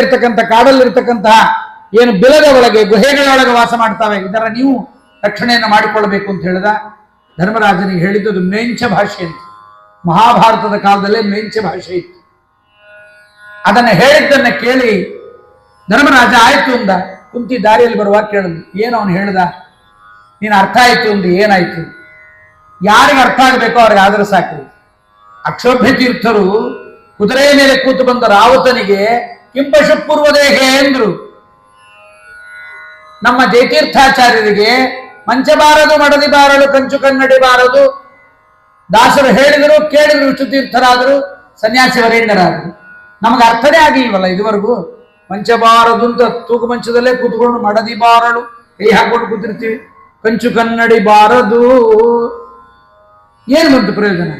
ಇರ್ತಕ್ಕಂಥ ಕಾಡಲ್ಲಿರ್ತಕ್ಕಂತಹ ಏನು ಬಿಲದ ಒಳಗೆ, ಗುಹೆಗಳ ಒಳಗೆ ವಾಸ ಮಾಡ್ತಾವೆ, ಇದರ ನೀವು ರಕ್ಷಣೆಯನ್ನು ಮಾಡಿಕೊಳ್ಳಬೇಕು ಅಂತ ಹೇಳಿದ. ಧರ್ಮರಾಜನಿಗೆ ಹೇಳಿದ್ದು ಮೇಂಚ ಭಾಷೆ ಅಂತ. ಮಹಾಭಾರತದ ಕಾಲದಲ್ಲೇ ಮೇಂಚ ಭಾಷೆ ಇತ್ತು. ಅದನ್ನ ಹೇಳಿದ್ದನ್ನ ಕೇಳಿ ಧರ್ಮರಾಜ ಆಯ್ತು ಅಂದ. ಕುಂತಿ ದಾರಿಯಲ್ಲಿ ಬರುವಾಗ ಕೇಳಿದ ಏನು ಅವನು ಹೇಳ್ದ? ನೀನು ಅರ್ಥ ಆಯ್ತು ಅಂದು, ಏನಾಯ್ತು? ಯಾರಿಗೆ ಅರ್ಥ ಆಗಬೇಕೋ ಅವ್ರಿಗೆ ಆದರೂ ಸಾಕು. ಅಕ್ಷೋಭ್ಯ ತೀರ್ಥರು ಕುದುರೆಯ ಮೇಲೆ ಕೂತು ಬಂದ ರಾವತನಿಗೆ ಕಿಂಪಶು ಪೂರ್ವದೇಹೆ ಎಂದರು. ನಮ್ಮ ಜಯತೀರ್ಥಾಚಾರ್ಯರಿಗೆ ಮಂಚಬಾರದು ಮಡದಿ ಬಾರಲು, ಕಂಚು ಕನ್ನಡಿ ಬಾರದು, ದಾಸರು ಹೇಳಿದರು, ಕೇಳಿದರು ವಿಷ್ಣು ತೀರ್ಥರಾದರು, ಸನ್ಯಾಸಿ ವರೇಣ್ಯರಾದರು. ನಮಗೆ ಅರ್ಥನೇ ಆಗಿಲ್ವಲ್ಲ ಇದುವರೆಗೂ? ಮಂಚಬಾರದು ಅಂತ ತೂಗು ಮಂಚದಲ್ಲೇ ಕೂತ್ಕೊಂಡು ಮಡದಿ ಬಾರಳು ಕೈ ಹಾಕೊಂಡು ಕೂತಿರ್ತೀವಿ. ಕಂಚು ಕನ್ನಡಿ ಬಾರದು. ಏನು ಬಂತು ಪ್ರಯೋಜನ?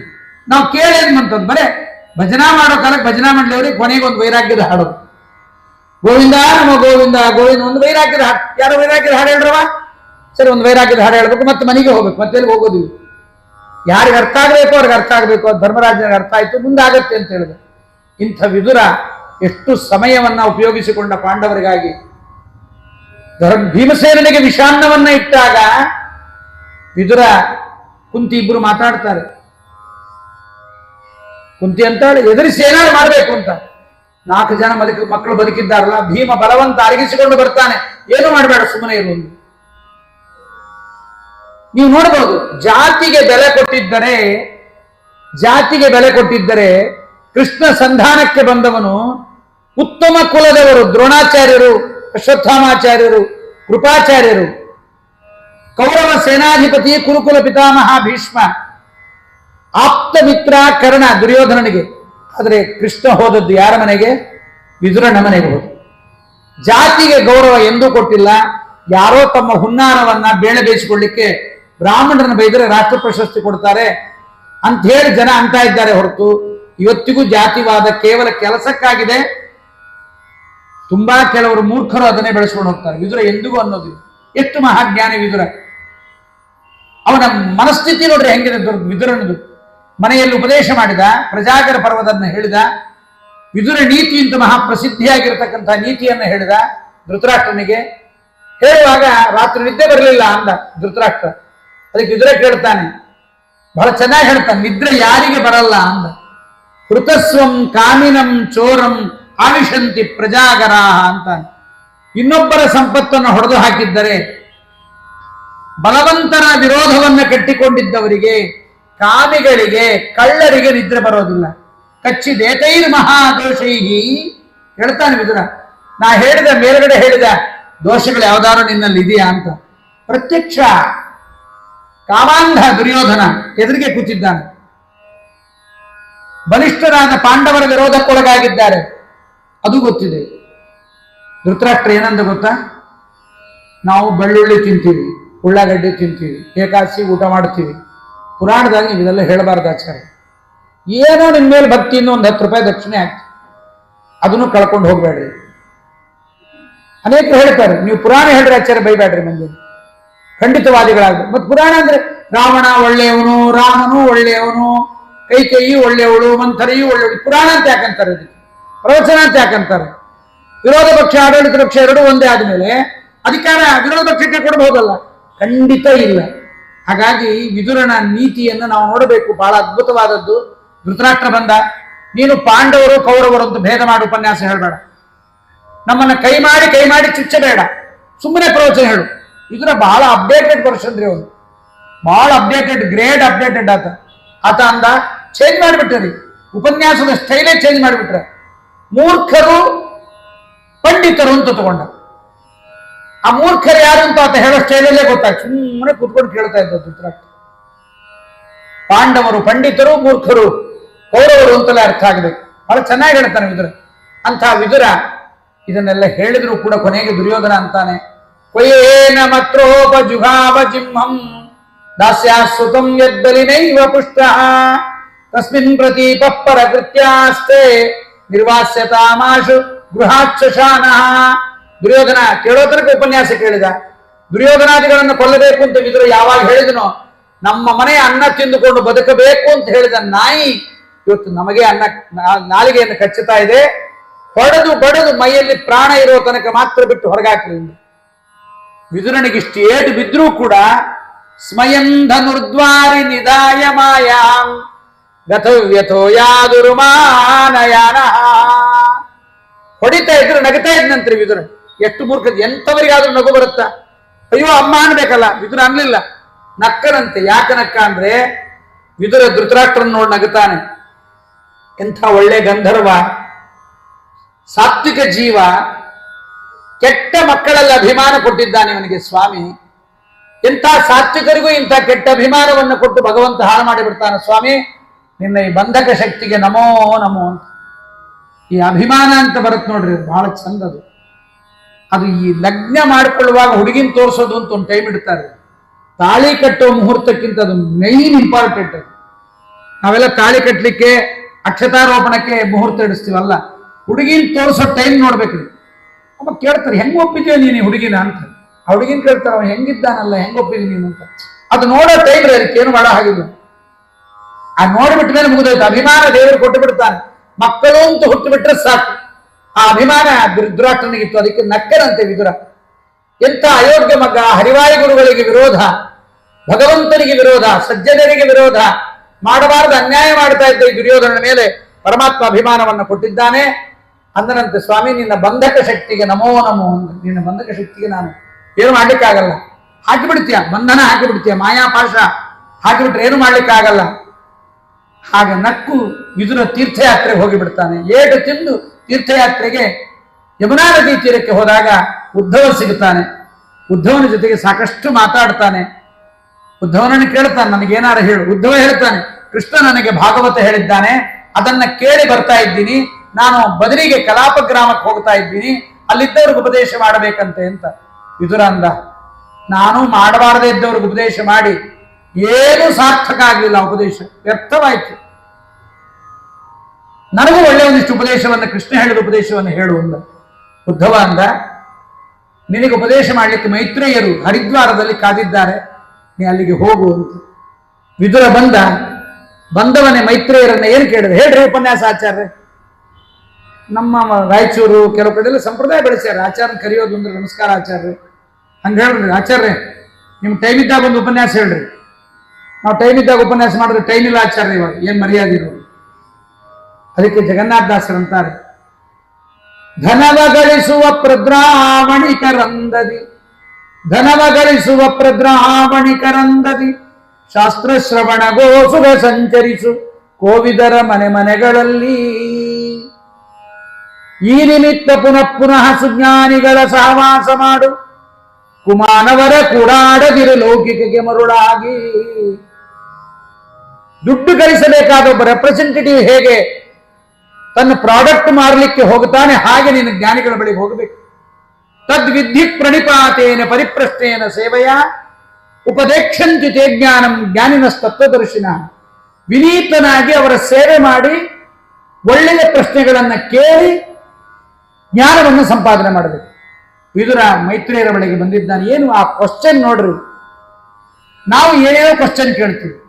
ನಾವು ಕೇಳೇನು ಬಂತದ್ ಬರೇ ಭಜನಾ ಮಾಡೋ ಕಾಲಕ್ಕೆ ಭಜನಾ ಮಾಡ್ಲಿವ್ರಿಗೆ ಕೊನೆಗೆ ಒಂದು ವೈರಾಗ್ಯದ ಹಾಡು ಗೋವಿಂದ, ನಮ್ಮ ಗೋವಿಂದ ಗೋವಿಂದ ಒಂದು ವೈರಾಗ್ಯದ ಹಾಡು. ಯಾರೋ ವೈರಾಗ್ಯದ ಹಾಡು ಹೇಳ್ರವ ಸರಿ, ಒಂದು ವೈರಾಗ್ಯದ ಹಾಡು ಹೇಳ್ಬೇಕು, ಮತ್ತೆ ಮನೆಗೆ ಹೋಗ್ಬೇಕು, ಮತ್ತೆ ಎಲ್ಲಿ ಹೋಗೋದು? ಯಾರಿಗೆ ಅರ್ಥ ಆಗಬೇಕು, ಅವ್ರಿಗೆ ಅರ್ಥ ಆಗಬೇಕು ಧರ್ಮರಾಜನಿಗೆ ಅರ್ಥ ಆಯ್ತು, ಮುಂದಾಗತ್ತೆ ಅಂತ ಹೇಳಿದೆ ಇಂಥ ವಿದುರ ಎಷ್ಟು ಸಮಯವನ್ನ ಉಪಯೋಗಿಸಿಕೊಂಡ ಪಾಂಡವರಿಗಾಗಿ. ಧರ್ಮ ಭೀಮಸೇನಿಗೆ ವಿಷಾನ್ನವನ್ನ ಇಟ್ಟಾಗ ವಿದುರ ಕುಂತಿ ಇಬ್ಬರು ಮಾತಾಡ್ತಾರೆ. ಕುಂತಿ ಅಂತಾಳೆ, ಎದುರಿಸಿ ಏನಾದ್ರು ಮಾಡಬೇಕು ಅಂತ. ನಾಲ್ಕು ಜನ ಮಲಕ ಮಕ್ಕಳು ಬದುಕಿದ್ದಾರಲ್ಲ, ಭೀಮ ಬಲವಂತ ಅರಗಿಸಿಕೊಂಡು ಬರ್ತಾನೆ. ಏನು ಮಾಡಬೇಡ ಸುಮ್ಮನೆ ಇರು ನೀವು ನೋಡಬಹುದು ಜಾತಿಗೆ ಬೆಲೆ ಕೊಟ್ಟಿದ್ದರೆ, ಜಾತಿಗೆ ಬೆಲೆ ಕೊಟ್ಟಿದ್ದರೆ, ಕೃಷ್ಣ ಸಂಧಾನಕ್ಕೆ ಬಂದವನು ಉತ್ತಮ ಕುಲದವರು, ದ್ರೋಣಾಚಾರ್ಯರು, ಅಶ್ವತ್ಥಾಮಾಚಾರ್ಯರು, ಕೃಪಾಚಾರ್ಯರು, ಕೌರವ ಸೇನಾಧಿಪತಿ ಕುರುಕುಲ ಪಿತಾಮಹ ಭೀಷ್ಮ, ಆಪ್ತ ಮಿತ್ರ ಕರ್ಣ ದುರ್ಯೋಧನನಿಗೆ. ಆದರೆ ಕೃಷ್ಣ ಹೋದದ್ದು ಯಾರ ಮನೆಗೆ? ವಿದುರನ ಮನೆಗೆ ಹೋದ ಜಾತಿಗೆ ಗೌರವ ಎಂದೂ ಕೊಟ್ಟಿಲ್ಲ. ಯಾರೋ ತಮ್ಮ ಹುನ್ನಾರವನ್ನ ಬೇಳೆ ಬೇಯಿಸಿಕೊಳ್ಳಿಕ್ಕೆ ಬ್ರಾಹ್ಮಣರನ್ನು ಬೈದರೆ ರಾಷ್ಟ್ರ ಪ್ರಶಸ್ತಿ ಕೊಡ್ತಾರೆ ಅಂತ ಹೇಳಿ ಜನ ಅಂತ ಇದ್ದಾರೆ ಹೊರತು. ಇವತ್ತಿಗೂ ಜಾತಿವಾದ ಕೇವಲ ಕೆಲಸಕ್ಕಾಗಿದೆ. ತುಂಬಾ ಕೆಲವರು ಮೂರ್ಖರು ಅದನ್ನೇ ಬೆಳೆಸ್ಕೊಂಡು ಹೋಗ್ತಾರೆ. ವಿದುರ ಎಂದಿಗೂ ಅನ್ನೋದಿಲ್ಲ. ಎಷ್ಟು ಮಹಾಜ್ಞಾನಿ ವಿದುರ. ಅವನ ಮನಸ್ಥಿತಿ ನೋಡ್ರಿ ಹೆಂಗಿದೆ ದುರ್- ವಿದುರನದು. ಮನೆಯಲ್ಲಿ ಉಪದೇಶ ಮಾಡಿದ, ಪ್ರಜಾಗರ ಪರ್ವದನ್ನ ಹೇಳಿದ, ವಿದುರ ನೀತಿ ಅಂತ ಮಹಾಪ್ರಸಿದ್ಧಿಯಾಗಿರತಕ್ಕಂಥ ನೀತಿಯನ್ನು ಹೇಳಿದ ಧೃತರಾಷ್ಟ್ರನಿಗೆ. ಹೇಳುವಾಗ ರಾತ್ರಿ ನಿದ್ದೆ ಬರಲಿಲ್ಲ ಅಂದ ಧೃತರಾಷ್ಟ್ರ. ಅದಕ್ಕೆ ವಿದುರ ಕೇಳ್ತಾನೆ, ಬಹಳ ಚೆನ್ನಾಗಿ ಹೇಳ್ತಾನೆ, ನಿದ್ರೆ ಯಾರಿಗೆ ಬರಲ್ಲ ಅಂದ. ಕೃತಸ್ವಂ ಕಾಮಿನಂ ಚೋರಂ ಆವಿಶಂತಿ ಪ್ರಜಾಗರಾಹ ಅಂತಾನೆ. ಇನ್ನೊಬ್ಬರ ಸಂಪತ್ತನ್ನು ಹೊಡೆದು ಹಾಕಿದ್ದರೆ ಬಲವಂತರ ವಿರೋಧವನ್ನ ಕಟ್ಟಿಕೊಂಡಿದ್ದವರಿಗೆ ಕಾಮಿಗಳಿಗೆ ಕಳ್ಳರಿಗೆ ನಿದ್ರೆ ಬರೋದಿಲ್ಲ. ಕಚ್ಚಿದೇತೈರ್ ಮಹಾದೋಷೈಹಿ. ಹೇಳ್ತಾನೆ ವಿದುರ, ನಾ ಹೇಳಿದ ಮೇಲ್ಗಡೆ ಹೇಳಿದ ದೋಷಗಳು ಯಾವ್ದಾರು ನಿನ್ನಲ್ಲಿ ಇದೆಯಾ ಅಂತ. ಪ್ರತ್ಯಕ್ಷ ಕಾಮಾಂಧ ದುರ್ಯೋಧನ ಎದುರಿಗೆ ಕೂತಿದ್ದಾನೆ. ಬಲಿಷ್ಠರಾದ ಪಾಂಡವರ ವಿರೋಧಕ್ಕೊಳಗಾಗಿದ್ದಾರೆ. ಅದು ಗೊತ್ತಿದೆ. ಧೃತರಾಷ್ಟ್ರ ಏನಂದ ಗೊತ್ತಾ? ನಾವು ಬೆಳ್ಳುಳ್ಳಿ ತಿಂತೀವಿ, ಉಳ್ಳಾಗಡ್ಡೆ ತಿಂತೀವಿ, ಏಕಾಸಿ ಊಟ ಮಾಡ್ತೀವಿ ಪುರಾಣದಾಗ ನೀವು ಇದೆಲ್ಲ ಹೇಳಬಾರ್ದು ಆಚಾರ್ಯ. ಏನೋ ನಿಮ್ಮ ಮೇಲೆ ಭಕ್ತಿಯಿಂದ ಒಂದು ಹತ್ತು ರೂಪಾಯಿ ದಕ್ಷಿಣೆ ಆಗ್ತದೆ ಅದನ್ನು ಕಳ್ಕೊಂಡು ಹೋಗಬೇಡ್ರಿ. ಅನೇಕರು ಹೇಳ್ತಾರೆ, ನೀವು ಪುರಾಣ ಹೇಳ್ರಿ ಆಚಾರ್ಯ ಬೈಬೇಡ್ರಿ ಮಂದಿ. ಖಂಡಿತವಾದಿಗಳಾಗ ಮತ್ತು ಪುರಾಣ ಅಂದ್ರೆ ರಾವಣ ಒಳ್ಳೆಯವನು, ರಾಮನು ಒಳ್ಳೆಯವನು, ಕೈಕೇಯಿ ಒಳ್ಳೆಯವಳು, ಮಂಥರಿಯು ಒಳ್ಳೆಯವಳು. ಪುರಾಣ ಅಂತ ಯಾಕಂತಾರೆ ಅದಕ್ಕೆ ಪ್ರವಚನ ಅಂತ ಯಾಕಂತಾರೆ? ವಿರೋಧ ಪಕ್ಷ, ಆಡಳಿತ ಪಕ್ಷ ಎರಡೂ ಒಂದೇ ಆದಮೇಲೆ ಅಧಿಕಾರ ವಿರೋಧ ಪಕ್ಷಕ್ಕೆ ಕೊಡಬಹುದಲ್ಲ ಖಂಡಿತ ಇಲ್ಲ. ಹಾಗಾಗಿ ವಿದುರನ ನೀತಿಯನ್ನು ನಾವು ನೋಡಬೇಕು. ಬಹಳ ಅದ್ಭುತವಾದದ್ದು. ಧೃತರಾಷ್ಟ್ರ ಬಂದ. ನೀನು ಪಾಂಡವರು, ಕೌರವರು ಅಂತ ಭೇದ ಮಾಡಿ ಉಪನ್ಯಾಸ ಹೇಳಬೇಡ. ನಮ್ಮನ್ನ ಕೈ ಮಾಡಿ ಕೈ ಮಾಡಿ ಚುಚ್ಚಬೇಡ ಸುಮ್ಮನೆ ಪ್ರವಚನ ಹೇಳು. ಇದರ ಬಹಳ ಅಪ್ಡೇಟೆಡ್ ಪರ್ಸನ್ ರೀ ಅವನು. ಬಹಳ ಅಪ್ಡೇಟೆಡ್ ಗ್ರೇಟ್ ಅಪ್ಡೇಟೆಡ್ ಆತ. ಆತ ಅಂದ ಚೇಂಜ್ ಮಾಡಿಬಿಟ್ರಿ. ಉಪನ್ಯಾಸದ ಸ್ಟೈಲೇ ಚೇಂಜ್ ಮಾಡಿಬಿಟ್ರೆ. ಮೂರ್ಖರು, ಪಂಡಿತರು ಅಂತ ತಗೊಂಡ. ಆ ಮೂರ್ಖರು ಯಾರು ಅಂತ ಆತ ಹೇಳೋ ಸ್ಟೈಲಲ್ಲೇ ಗೊತ್ತಾಗ್ತದೆ ಸುಮ್ಮನೆ ಕೂತ್ಕೊಂಡು ಕೇಳ್ತಾ ಇದ್ದ ಧೃತರಾಷ್ಟ್ರ ಪಾಂಡವರು, ಪಂಡಿತರು, ಮೂರ್ಖರು, ಕೌರವರು ಅಂತಲೇ ಅರ್ಥ ಆಗಬೇಕು. ಬಹಳ ಚೆನ್ನಾಗಿ ಹೇಳ್ತಾನೆ ವಿದುರ. ಅಂಥ ವಿದುರ ಇದನ್ನೆಲ್ಲ ಹೇಳಿದ್ರು ಕೂಡ ಕೊನೆಗೆ ದುರ್ಯೋಧನ ಅಂತಾನೆ ಕೊಯೇನ ಮತ್ರೋಪ ಜುಹಾವ ಜಿಂಹಂ ದಾಸ್ಯಾಸುತಂ ಯದ್ದಲಿನೈವ ಪುಷ್ಟ, ತಸ್ಮಿನ್ ಪ್ರತೀಪ ಪರಕೃತ್ಯಾಸ್ತೆ ನಿರ್ವಾಸ್ಯತಾಮಾಶು ಗೃಹಾಕ್ಷಶಾನಃ ದುರ್ಯೋಧನ ಕೇಳೋ ತನಕ ಉಪನ್ಯಾಸ ಕೇಳಿದ. ದುರ್ಯೋಧನಾದಿಗಳನ್ನು ಕೊಲ್ಲಬೇಕು ಅಂತ ವಿದುರ ಯಾವಾಗ ಹೇಳಿದನೋ, ನಮ್ಮ ಮನೆಯ ಅನ್ನ ತಿಂದುಕೊಂಡು ಬದುಕಬೇಕು ಅಂತ ಹೇಳಿದ ನಾಯಿ ಇವತ್ತು ನಮಗೆ ಅನ್ನ ನಾಲಿಗೆಯನ್ನು ಕಚ್ಚುತ್ತಾ ಇದೆ. ಹೊಡೆದು ಬಡದು ಮೈಯಲ್ಲಿ ಪ್ರಾಣ ಇರೋ ತನಕ ಮಾತ್ರ ಬಿಟ್ಟು ಹೊರಗಾಕ್ರಿ. ವಿದುರನಿಗೆ ಇಷ್ಟು ಏಟು ಬಿದ್ರೂ ಕೂಡ ಸ್ಮಯಂಧನುರ್ದ್ವಾರಿ ನಿಧಾಯ ಮಾಯಾಂ ಗತವ್ಯಥೋ ಯಾದುರುಮಾನಯಾನ. ಹೊಡಿತಾ ಇದ್ರು, ನಗತಾ ಇದ್ನಂತ್ರಿ ವಿದುರ. ಎಷ್ಟು ಮೂರ್ಖ ಎಂತವರಿಗಾದ್ರೂ ನಗು ಬರುತ್ತಾ? ಅಯ್ಯೋ, ಅಮ್ಮ ಅನ್ಬೇಕಲ್ಲ, ವಿದುರ ಅನ್ಲಿಲ್ಲ. ನಕ್ಕನಂತೆ, ಯಾಕ ನಕ್ಕ ಅಂದ್ರೆ, ವಿದುರ ಧೃತರಾಷ್ಟ್ರನ್ ನೋಡಿ ನಗುತ್ತಾನೆ. ಎಂಥ ಒಳ್ಳೆ ಗಂಧರ್ವ. ಸಾತ್ವಿಕ ಜೀವ. ಕೆಟ್ಟ ಮಕ್ಕಳಲ್ಲಿ ಅಭಿಮಾನ ಕೊಟ್ಟಿದ್ದಾನೆ ಇವನಿಗೆ ಸ್ವಾಮಿ. ಎಂಥ ಸಾತ್ವಿಕರಿಗೂ ಇಂಥ ಕೆಟ್ಟ ಅಭಿಮಾನವನ್ನು ಕೊಟ್ಟು ಭಗವಂತ ಹಾಳು ಮಾಡಿಬಿಡ್ತಾನೆ ಸ್ವಾಮಿ. ನಿನ್ನ ಈ ಬಂಧಕ ಶಕ್ತಿಗೆ ನಮೋ ನಮೋ ಅಂತ. ಈ ಅಭಿಮಾನ ಅಂತ ಬರುತ್ತೆ ನೋಡ್ರಿ ಬಹಳ ಚಂದದು. ಅದು ಈ ಲಗ್ನ ಮಾಡಿಕೊಳ್ಳುವಾಗ ಹುಡುಗಿನ ತೋರಿಸೋದು ಅಂತ ಒಂದು ಟೈಮ್ ಇಡ್ತಾರೆ. ತಾಳಿ ಕಟ್ಟೋ ಮುಹೂರ್ತಕ್ಕಿಂತ ಅದು ಮೈನ್ ಇಂಪಾರ್ಟೆಂಟ್ ನಾವೆಲ್ಲ ತಾಳಿ ಕಟ್ಟಲಿಕ್ಕೆ ಅಕ್ಷತಾರೋಪಣಕ್ಕೆ ಮುಹೂರ್ತ ಇಡಿಸ್ತೀವಲ್ಲ, ಹುಡುಗಿನ ತೋರಿಸೋ ಟೈಮ್ ನೋಡ್ಬೇಕ್ರಿ ಅಮ್ಮ ಕೇಳ್ತಾರೆ, ಹೆಂಗೆ ಒಪ್ಪಿದ್ಯೋ ನೀನು ಹುಡುಗಿನ? ಅಂತ. ಆ ಹುಡುಗಿನ ಕೇಳ್ತಾರೆ, ಅವ್ನು ಹೆಂಗಿದ್ದಾನಲ್ಲ, ಹೆಂಗೆ ಒಪ್ಪಿದ್ವಿ ನೀನು? ಅಂತ. ಅದು ನೋಡೋ ಟೈಮ್ ರೀ ಅದಕ್ಕೆ ಏನು ಮಾಡೋ ಹಾಗಿಲ್ಲ. ಆ ನೋಡಿಬಿಟ್ಟ ಮೇಲೆ ಮುಗಿದೋಯ್ತು. ಅಭಿಮಾನ ದೇವರು ಕೊಟ್ಟು ಬಿಡ್ತಾನೆ ಮಕ್ಕಳು ಅಂತ ಹುಟ್ಟು ಬಿಟ್ರೆ ಸಾಕು. ಆ ಅಭಿಮಾನ ದುರಾಟನಿಗಿತ್ತು ಅದಕ್ಕೆ ನಕ್ಕರಂತೆ ವಿದುರ. ಎಂಥ ಅಯೋಗ್ಯ ಮಗ, ಹರಿವಾಯ ಗುರುಗಳಿಗೆ ವಿರೋಧ, ಭಗವಂತನಿಗೆ ವಿರೋಧ, ಸಜ್ಜನರಿಗೆ ವಿರೋಧ, ಮಾಡಬಾರದು ಅನ್ಯಾಯ ಮಾಡ್ತಾ ಇದ್ದ ಈ ದುರ್ಯೋಧನ ಮೇಲೆ ಪರಮಾತ್ಮ ಅಭಿಮಾನವನ್ನು ಕೊಟ್ಟಿದ್ದಾನೆ. ಅಂದನಂತೆ, ಸ್ವಾಮಿ, ನಿನ್ನ ಬಂಧಕ ಶಕ್ತಿಗೆ ನಮೋ ನಮೋ. ನಿನ್ನ ಬಂಧಕ ಶಕ್ತಿಗೆ ನಾನು ಏನು ಮಾಡ್ಲಿಕ್ಕಾಗಲ್ಲ. ಹಾಕಿಬಿಡ್ತೀಯ, ಬಂಧನ ಹಾಕಿಬಿಡ್ತೀಯ ಮಾಯಾಪಾಶ ಹಾಕಿಬಿಟ್ರೆ ಏನು ಮಾಡ್ಲಿಕ್ಕಾಗಲ್ಲ. ಹಾಗ ನಕ್ಕು ವಿದುರ ತೀರ್ಥಯಾತ್ರೆಗೆ ಹೋಗಿಬಿಡ್ತಾನೆ ಏಟು ತಿಂದು ತೀರ್ಥಯಾತ್ರೆಗೆ ಯಮುನಾ ನದಿ ತೀರಕ್ಕೆ ಹೋದಾಗ ಉದ್ಧವ ಸಿಗುತ್ತಾನೆ. ಉದ್ಧವನ ಜೊತೆಗೆ ಸಾಕಷ್ಟು ಮಾತಾಡ್ತಾನೆ. ಉದ್ಧವನನ್ನು ಕೇಳ್ತಾನೆ, ನನಗೇನಾರ ಹೇಳು. ಉದ್ಧವ ಹೇಳ್ತಾನೆ, ಕೃಷ್ಣ ನನಗೆ ಭಾಗವತ ಹೇಳಿದ್ದಾನೆ. ಅದನ್ನ ಕೇಳಿ ಬರ್ತಾ ಇದ್ದೀನಿ. ನಾನು ಬದರಿಗೆ ಕಲಾಪ ಗ್ರಾಮಕ್ಕೆ ಹೋಗ್ತಾ ಇದ್ದೀನಿ. ಅಲ್ಲಿದ್ದವ್ರಿಗೆ ಉಪದೇಶ ಮಾಡಬೇಕಂತೆ ಅಂತ. ವಿದುರ ಅಂದ, ನಾನು ಮಾಡಬಾರದೇ ಇದ್ದವ್ರಿಗೆ ಉಪದೇಶ ಮಾಡಿ. ಏನೂ ಸಾರ್ಥಕ ಆಗಲಿಲ್ಲ ಉಪದೇಶ. ವ್ಯರ್ಥವಾಯಿತು. ನನಗೂ ಒಳ್ಳೆಯ ಒಂದಿಷ್ಟು ಉಪದೇಶವನ್ನು ಕೃಷ್ಣ ಹೇಳಿದ ಉಪದೇಶವನ್ನು ಹೇಳು ಅಂದ. ಉದ್ಧವ ಅಂದ, ನಿನಗೆ ಉಪದೇಶ ಮಾಡಲಿಕ್ಕೆ ಮೈತ್ರೇಯರು ಹರಿದ್ವಾರದಲ್ಲಿ ಕಾದಿದ್ದಾರೆ, ನೀ ಅಲ್ಲಿಗೆ ಹೋಗು ಅಂತ. ವಿದುರ ಬಂದ, ಬಂದವನೇ ಮೈತ್ರೇಯರನ್ನ ಏನು ಕೇಳಿದ್ರೆ ಹೇಳ್ರಿ ಉಪನ್ಯಾಸ ಆಚಾರ್ಯ ನಮ್ಮ ರಾಯಚೂರು ಕೆಲವು ಕಡೆ ಎಲ್ಲ ಸಂಪ್ರದಾಯ ಬೆಳೆಸ್ಯಾರ. ಆಚಾರ್ಯ ಕರೆಯೋದು ಅಂದ್ರೆ ನಮಸ್ಕಾರ ಆಚಾರ್ಯ ಹಂಗೆ ಹೇಳ್ರಿ ಆಚಾರ್ಯ ನಿಮ್ ಟೈಮ್ ಇದ್ದಾಗ ಒಂದು ಉಪನ್ಯಾಸ ಹೇಳ್ರಿ. ನಾವು ಟೈಮ್ ಇದ್ದಾಗ ಉಪನ್ಯಾಸ ಮಾಡಿದ್ರೆ ಟೈಮ್ ಇಲ್ಲ ಆಚಾರ್ಯ ಇವಾಗ, ಏನ್ ಮರ್ಯಾದೆ ಇರೋದು ಅದಕ್ಕೆ ಜಗನ್ನಾಥದಾಸರು ಅಂತಾರೆ ಧನವ ಗಳಿಸುವ ಪ್ರದ್ರಾವಣಿಕರಂದದಿ ಧನವ ಗಳಿಸುವ ಪ್ರದ್ರಾವಣಿಕರಂದದಿ ಶಾಸ್ತ್ರ ಶ್ರವಣ ಗೋಸುಗ ಸಂಚರಿಸು ಕೋವಿದರ ಮನೆ ಮನೆಗಳಲ್ಲಿ. ಈ ನಿಮಿತ್ತ ಪುನಃ ಪುನಃ ಸುಜ್ಞಾನಿಗಳ ಸಹವಾಸ ಮಾಡು, ಕುಮಾನವರ ಕೂಡಾಡದಿರು ಲೌಕಿಕಗೆ ಮರುಳಾಗಿ. ದುಡ್ಡು ಗಳಿಸಬೇಕಾದ ಒಬ್ಬ ರೆಪ್ರೆಸೆಂಟೇಟಿವ್ ಹೇಗೆ ತನ್ನ ಪ್ರಾಡಕ್ಟ್ ಮಾರಲಿಕ್ಕೆ ಹೋಗುತ್ತಾನೆ, ಹಾಗೆ ನಿನ್ನ ಜ್ಞಾನಿಗಳ ಬಳಿಗೆ ಹೋಗಬೇಕು. ತದ್ವಿಧಿ ಪ್ರಣಿಪಾತೇನ ಪರಿಪ್ರಶ್ನೇನ ಸೇವೆಯ ಉಪದೇಕ್ಷಂತಿ ತೇ ಜ್ಞಾನಂ ಜ್ಞಾನಿನ ತತ್ವದರ್ಶಿನ. ವಿನೀತನಾಗಿ ಅವರ ಸೇವೆ ಮಾಡಿ ಒಳ್ಳೆಯ ಪ್ರಶ್ನೆಗಳನ್ನು ಕೇಳಿ ಜ್ಞಾನವನ್ನು ಸಂಪಾದನೆ ಮಾಡಬೇಕು. ವಿದುರ ಮೈತ್ರಿಯರ ಬಳಿಗೆ ಬಂದಿದ್ದಾನೆ. ಏನು ಆ ಕ್ವಶನ್ ನೋಡ್ರಿ. ನಾವು ಏನೇನೋ ಕ್ವಶನ್ ಕೇಳ್ತೀವಿ.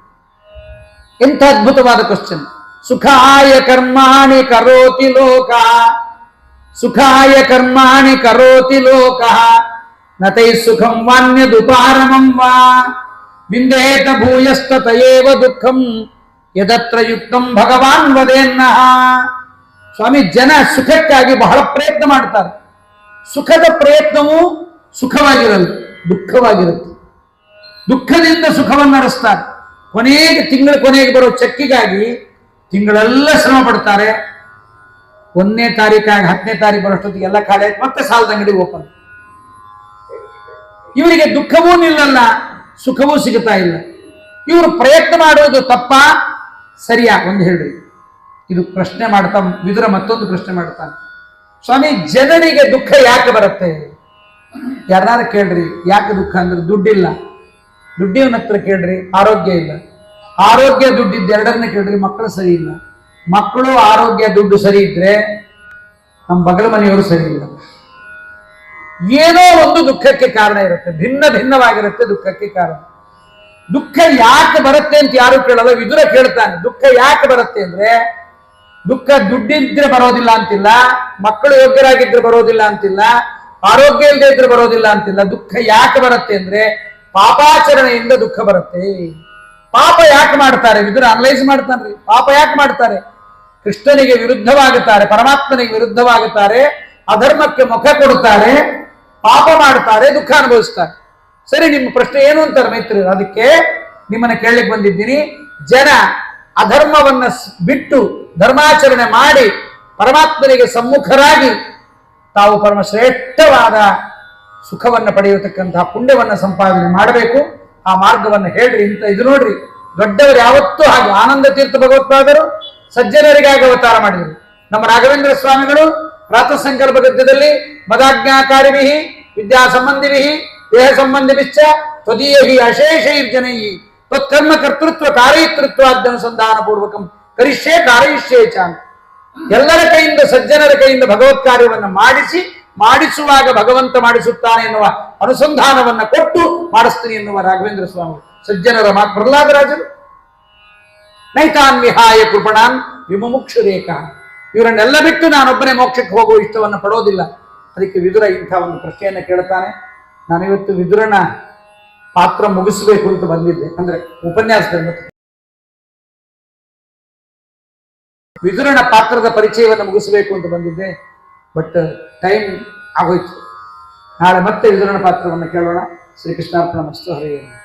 ಎಂಥ ಅದ್ಭುತವಾದ ಕ್ವಶನ್ ಸುಖಾಯ ಕರ್ಮಾಣಿ ಕರೋತಿ ಲೋಕ. ಸುಖಾಯ ಕರ್ಮಾಣಿ ಕರೋತಿ ಲೋಕ. ನತೈ ಸುಖಂ ವಾನ್ಯದುಪಾರಮಂ ವಾ. ವಿಂದೇತ ಭೂಯಸ್ತತಯೇವ ದುಃಖಂ. ಯದತ್ರ ಯುಕ್ತಂ ಭಗವಾನ್ ವದೇನ್ನ. ಸ್ವಾಮಿ, ಜನ ಸುಖಕ್ಕಾಗಿ ಬಹಳ ಪ್ರಯತ್ನ ಮಾಡ್ತಾರೆ. ಸುಖದ ಪ್ರಯತ್ನವು ಸುಖವಾಗಿರಲ್ಲ, ದುಃಖವಾಗಿರುತ್ತೆ. ದುಃಖದಿಂದ ಸುಖವನ್ನು ಅರಸ್ತಾರೆ ಕೊನೆಗೆ ತಿಂಗಳ ಕೊನೆಗೆ ಬರೋ ಚೆಕ್ಕಿಗಾಗಿ ತಿಂಗಳೆಲ್ಲ ಶ್ರಮ ಪಡ್ತಾರೆ. ಒಂದನೇ ತಾರೀಕಾಗಿ ಹತ್ತನೇ ತಾರೀಕು ಬರೋಷ್ಟೊತ್ತಿಗೆ ಎಲ್ಲ ಖಾಲಿ ಆಯ್ತು, ಮತ್ತೆ ಸಾಲದ ಅಂಗಡಿ ಓಪನ್ ಇವರಿಗೆ ದುಃಖವೂ ನಿಲ್ಲಲ್ಲ, ಸುಖವೂ ಸಿಗುತ್ತಾ ಇಲ್ಲ. ಇವರು ಪ್ರಯತ್ನ ಮಾಡೋದು ತಪ್ಪಾ, ಸರಿಯಾ? ಒಂದು ಹೇಳ್ರಿ. ಇದು ಪ್ರಶ್ನೆ ಮಾಡ್ತಾ ವಿದುರ ಮತ್ತೊಂದು ಪ್ರಶ್ನೆ ಮಾಡ್ತಾನೆ ಸ್ವಾಮಿ, ಜನರಿಗೆ ದುಃಖ ಯಾಕೆ ಬರುತ್ತೆ? ಯಾರು ಕೇಳ್ರಿ, ಯಾಕೆ ದುಃಖ ಅಂದ್ರೆ ದುಡ್ಡಿಲ್ಲ. ದುಡ್ಡಿನ ಹತ್ರ ಕೇಳ್ರಿ, ಆರೋಗ್ಯ ಇಲ್ಲ. ಆರೋಗ್ಯ ದುಡ್ಡಿದ್ದು ಎರಡನ್ನ ಕೇಳ್ರಿ, ಮಕ್ಕಳು ಸರಿ ಇಲ್ಲ. ಮಕ್ಕಳು ಆರೋಗ್ಯ ದುಡ್ಡು ಸರಿ ಇದ್ರೆ ನಮ್ಮ ಬಗಲ ಮನೆಯವರು ಸರಿ ಇಲ್ಲ. ಏನೋ ಒಂದು ದುಃಖಕ್ಕೆ ಕಾರಣ ಇರುತ್ತೆ, ಭಿನ್ನ ಭಿನ್ನವಾಗಿರುತ್ತೆ ದುಃಖಕ್ಕೆ ಕಾರಣ. ದುಃಖ ಯಾಕೆ ಬರುತ್ತೆ ಅಂತ ಯಾರು ಕೇಳಲ್ಲ, ವಿದುರ ಕೇಳ್ತಾನೆ. ದುಃಖ ಯಾಕೆ ಬರುತ್ತೆ ಅಂದ್ರೆ, ದುಃಖ ದುಡ್ಡಿದ್ರೆ ಬರೋದಿಲ್ಲ ಅಂತಿಲ್ಲ, ಮಕ್ಕಳು ಯೋಗ್ಯರಾಗಿದ್ರೆ ಬರೋದಿಲ್ಲ ಅಂತಿಲ್ಲ, ಆರೋಗ್ಯ ಇಲ್ಲದೆ ಇದ್ರೆ ಬರೋದಿಲ್ಲ ಅಂತಿಲ್ಲ. ದುಃಖ ಯಾಕೆ ಬರುತ್ತೆ ಅಂದ್ರೆ ಪಾಪಾಚರಣೆಯಿಂದ ದುಃಖ ಬರುತ್ತೆ. ಪಾಪ ಯಾಕೆ ಮಾಡ್ತಾರೆ? ವಿದುರ ಅನಲೈಸ್ ಮಾಡ್ತಾನ್ರಿ. ಪಾಪ ಯಾಕೆ ಮಾಡ್ತಾರೆ? ಕೃಷ್ಣನಿಗೆ ವಿರುದ್ಧವಾಗುತ್ತಾರೆ, ಪರಮಾತ್ಮನಿಗೆ ವಿರುದ್ಧವಾಗುತ್ತಾರೆ, ಅಧರ್ಮಕ್ಕೆ ಮುಖ ಕೊಡುತ್ತಾರೆ, ಪಾಪ ಮಾಡುತ್ತಾರೆ, ದುಃಖ ಅನುಭವಿಸ್ತಾರೆ. ಸರಿ, ನಿಮ್ಮ ಪ್ರಶ್ನೆ ಏನು ಅಂತಾರೆ ಮೈತ್ರಿ ಅದಕ್ಕೆ ನಿಮ್ಮನ್ನು ಕೇಳಲಿಕ್ಕೆ ಬಂದಿದ್ದೀನಿ. ಜನ ಅಧರ್ಮವನ್ನ ಬಿಟ್ಟು ಧರ್ಮಾಚರಣೆ ಮಾಡಿ ಪರಮಾತ್ಮನಿಗೆ ಸಮ್ಮುಖರಾಗಿ ತಾವು ಪರಮ ಶ್ರೇಷ್ಠವಾದ ಸುಖವನ್ನು ಪಡೆಯತಕ್ಕಂತಹ ಪುಣ್ಯವನ್ನು ಸಂಪಾದನೆ ಮಾಡಬೇಕು. ಆ ಮಾರ್ಗವನ್ನು ಹೇಳ್ರಿ ಇಂಥ ಇದು ನೋಡ್ರಿ. ದೊಡ್ಡವರು ಯಾವತ್ತೂ ಹಾಗೆ ಆನಂದ ತೀರ್ಥ ಭಗವತ್ಪಾದರು ಸಜ್ಜನರಿಗಾಗಿ ಅವತಾರ ಮಾಡಿದರು. ನಮ್ಮ ರಾಘವೇಂದ್ರ ಸ್ವಾಮಿಗಳು ಪ್ರಾತಃ ಸಂಕಲ್ಪ ಗದ್ಯದಲ್ಲಿ ಮದಾಜ್ಞಾಕಾರಿಭಿ ವಿದ್ಯಾ ಸಂಬಂಧಿಭಿ ದೇಹ ಸಂಬಂಧಿಭಿಶ್ಚ ತ್ವದೀಯ ಹಿ ಅಶೇಷೈರ್ಜನೈ ತ್ವತ್ಕರ್ಮ ಕರ್ತೃತ್ವ ಕಾರ್ಯತೃತ್ವಾದ್ಯನುಸಂಧಾನ ಪೂರ್ವಕಂ ಕರಿಷ್ಯೇ ಕಾರಯಿಷ್ಯೇ. ಎಲ್ಲರ ಕೈಯಿಂದ, ಸಜ್ಜನರ ಕೈಯಿಂದ ಭಗವತ್ ಕಾರ್ಯವನ್ನು ಮಾಡಿಸಿ ಮಾಡಿಸುವಾಗ ಭಗವಂತ ಮಾಡಿಸುತ್ತಾನೆ ಎನ್ನುವ ಅನುಸಂಧಾನವನ್ನ ಕೊಟ್ಟು ಮಾಡಿಸ್ತೀನಿ ಎನ್ನುವ ರಾಘವೇಂದ್ರ ಸ್ವಾಮಿ, ಸಜ್ಜನರ ಮಾತು ಪ್ರಹ್ಲಾದರಾಜರು. ನೈತಾನ್ ವಿಹಾಯ ಕೃಪಣಾನ್ ವಿಮುಕ್ಷು ರೇಖಾ ಇವರನ್ನೆಲ್ಲ ಬಿಟ್ಟು ನಾನೊಬ್ಬನೇ ಮೋಕ್ಷಕ್ಕೆ ಹೋಗುವ ಇಷ್ಟವನ್ನು ಪಡೋದಿಲ್ಲ. ಅದಕ್ಕೆ ವಿದುರ ಇಂಥ ಒಂದು ಪ್ರಶ್ನೆಯನ್ನು ಕೇಳ್ತಾನೆ. ನಾನಿವತ್ತು ವಿದುರನ ಪಾತ್ರ ಮುಗಿಸಬೇಕು ಅಂತ ಬಂದಿದ್ದೆ. ಅಂದ್ರೆ ಉಪನ್ಯಾಸದಲ್ಲಿ ಮತ್ತೆ. ವಿದುರನ ಪಾತ್ರದ ಪರಿಚಯವನ್ನು ಮುಗಿಸಬೇಕು ಅಂತ ಬಂದಿದ್ದೆ. ಬಟ್ ಟೈಮ್ ಆಗೋಯ್ತು. ನಾಳೆ ಮತ್ತೆ ವಿದುರನ ಪಾತ್ರವನ್ನು ಕೇಳೋಣ. ಶ್ರೀಕೃಷ್ಣಾರ್ಪಣ ಮಸ್ತು ಹರೇ